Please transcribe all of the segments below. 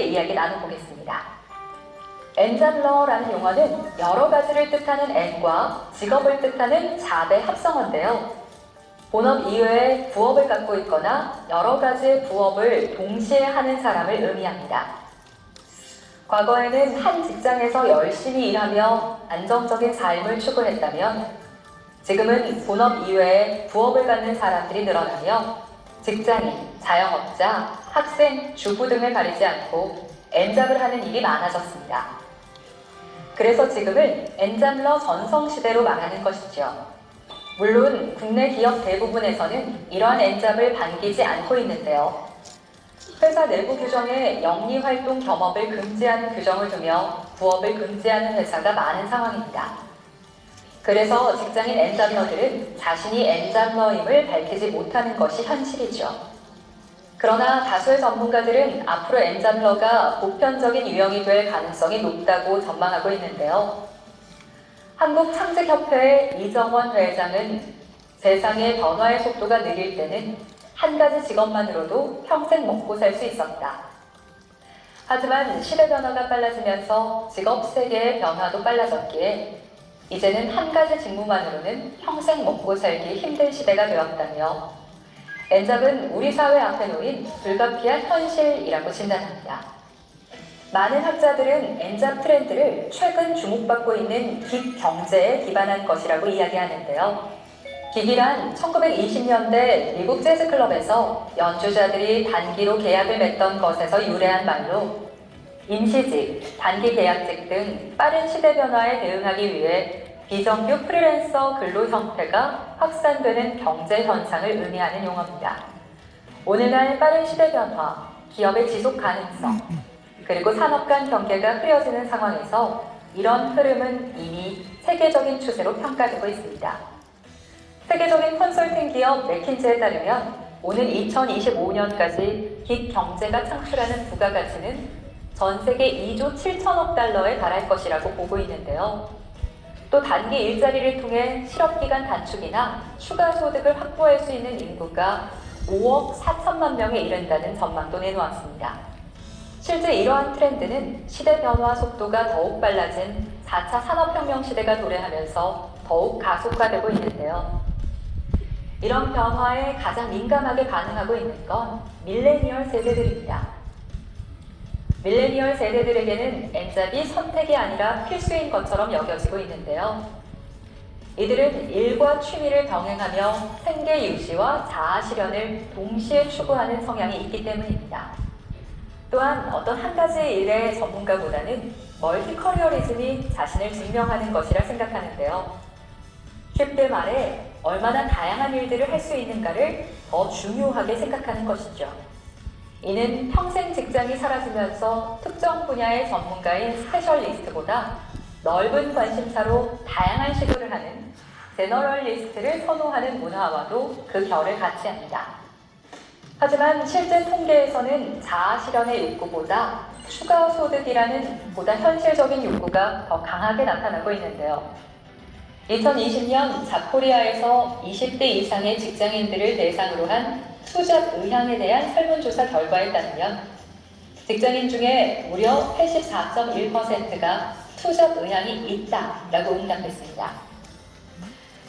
이야기 나눠보겠습니다. 엔잡러라는 용어는 여러 가지를 뜻하는 N과 직업을 뜻하는 잡의 합성어인데요. 본업 이외에 부업을 갖고 있거나 여러 가지의 부업을 동시에 하는 사람을 의미합니다. 과거에는 한 직장에서 열심히 일하며 안정적인 삶을 추구했다면 지금은 본업 이외에 부업을 갖는 사람들이 늘어나며 직장인, 자영업자, 학생, 주부 등을 가리지 않고 엔잡을 하는 일이 많아졌습니다. 그래서 지금은 엔잡러 전성시대로 말하는 것이죠. 물론 국내 기업 대부분에서는 이러한 엔잡을 반기지 않고 있는데요. 회사 내부 규정에 영리 활동 겸업을 금지하는 규정을 두며 부업을 금지하는 회사가 많은 상황입니다. 그래서 직장인 엔잡러들은 자신이 엔잡러임을 밝히지 못하는 것이 현실이죠. 그러나 다수의 전문가들은 앞으로 엔잡러가 보편적인 유형이 될 가능성이 높다고 전망하고 있는데요. 한국창직협회의 이정원 회장은 세상의 변화의 속도가 느릴 때는 한 가지 직업만으로도 평생 먹고 살 수 있었다. 하지만 시대 변화가 빨라지면서 직업 세계의 변화도 빨라졌기에 이제는 한 가지 직무만으로는 평생 먹고 살기 힘든 시대가 되었다며 엔잡은 우리 사회 앞에 놓인 불가피한 현실이라고 진단합니다. 많은 학자들은 엔잡 트렌드를 최근 주목받고 있는 긱 경제에 기반한 것이라고 이야기하는데요. 긱이란 1920년대 미국 재즈 클럽에서 연주자들이 단기로 계약을 맺던 것에서 유래한 말로 임시직, 단기 계약직 등 빠른 시대 변화에 대응하기 위해 비정규 프리랜서 근로 형태가 확산되는 경제 현상을 의미하는 용어입니다. 오늘날 빠른 시대 변화, 기업의 지속 가능성, 그리고 산업 간 경계가 흐려지는 상황에서 이런 흐름은 이미 세계적인 추세로 평가되고 있습니다. 세계적인 컨설팅 기업 맥킨지에 따르면 오는 2025년까지 긱 경제가 창출하는 부가가치는 전 세계 2조 7천억 달러에 달할 것이라고 보고 있는데요. 또 단기 일자리를 통해 실업기간 단축이나 추가 소득을 확보할 수 있는 인구가 5억 4천만 명에 이른다는 전망도 내놓았습니다. 실제 이러한 트렌드는 시대 변화 속도가 더욱 빨라진 4차 산업혁명 시대가 도래하면서 더욱 가속화되고 있는데요. 이런 변화에 가장 민감하게 반응하고 있는 건 밀레니얼 세대들입니다. 밀레니얼 세대들에게는 엔잡이 선택이 아니라 필수인 것처럼 여겨지고 있는데요. 이들은 일과 취미를 병행하며 생계 유지와 자아 실현을 동시에 추구하는 성향이 있기 때문입니다. 또한 어떤 한 가지 일의 전문가보다는 멀티 커리어리즘이 자신을 증명하는 것이라 생각하는데요. 쉽게 말해 얼마나 다양한 일들을 할 수 있는가를 더 중요하게 생각하는 것이죠. 이는 평생 직장이 사라지면서 특정 분야의 전문가인 스페셜리스트보다 넓은 관심사로 다양한 시도를 하는 제너럴리스트를 선호하는 문화와도 그 결을 같이 합니다. 하지만 실제 통계에서는 자아 실현의 욕구보다 추가 소득이라는 보다 현실적인 욕구가 더 강하게 나타나고 있는데요. 2020년 자코리아에서 20대 이상의 직장인들을 대상으로 한 투잡 의향에 대한 설문조사 결과에 따르면 직장인 중에 무려 84.1%가 투잡 의향이 있다라고 응답했습니다.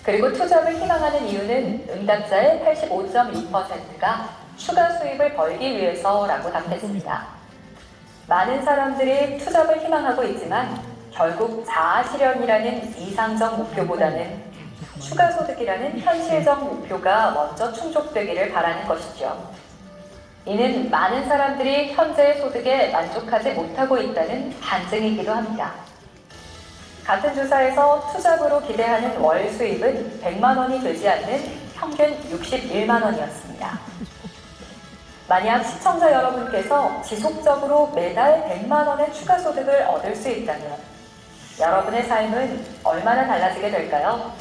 그리고 투잡을 희망하는 이유는 응답자의 85.2%가 추가 수입을 벌기 위해서라고 답했습니다. 많은 사람들이 투잡을 희망하고 있지만 결국 자아 실현이라는 이상적 목표보다는 추가 소득이라는 현실적 목표가 먼저 충족되기를 바라는 것이죠. 이는 많은 사람들이 현재의 소득에 만족하지 못하고 있다는 반증이기도 합니다. 같은 조사에서 투잡으로 기대하는 월 수입은 100만 원이 되지 않는 평균 61만 원이었습니다. 만약 시청자 여러분께서 지속적으로 매달 100만 원의 추가 소득을 얻을 수 있다면 여러분의 삶은 얼마나 달라지게 될까요?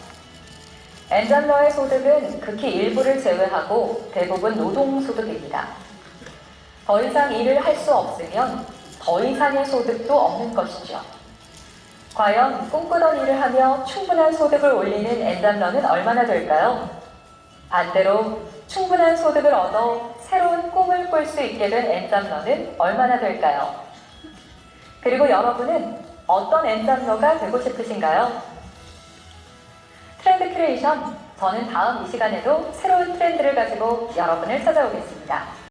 엔잡러의 소득은 극히 일부를 제외하고 대부분 노동소득입니다. 더 이상 일을 할 수 없으면 더 이상의 소득도 없는 것이죠. 과연 꿈꾸던 일을 하며 충분한 소득을 올리는 엔잡러는 얼마나 될까요? 반대로 충분한 소득을 얻어 새로운 꿈을 꿀 수 있게 된 엔잡러는 얼마나 될까요? 그리고 여러분은 어떤 엔잡러가 되고 싶으신가요? 트렌드 큐레이션, 저는 다음 이 시간에도 새로운 트렌드를 가지고 여러분을 찾아오겠습니다.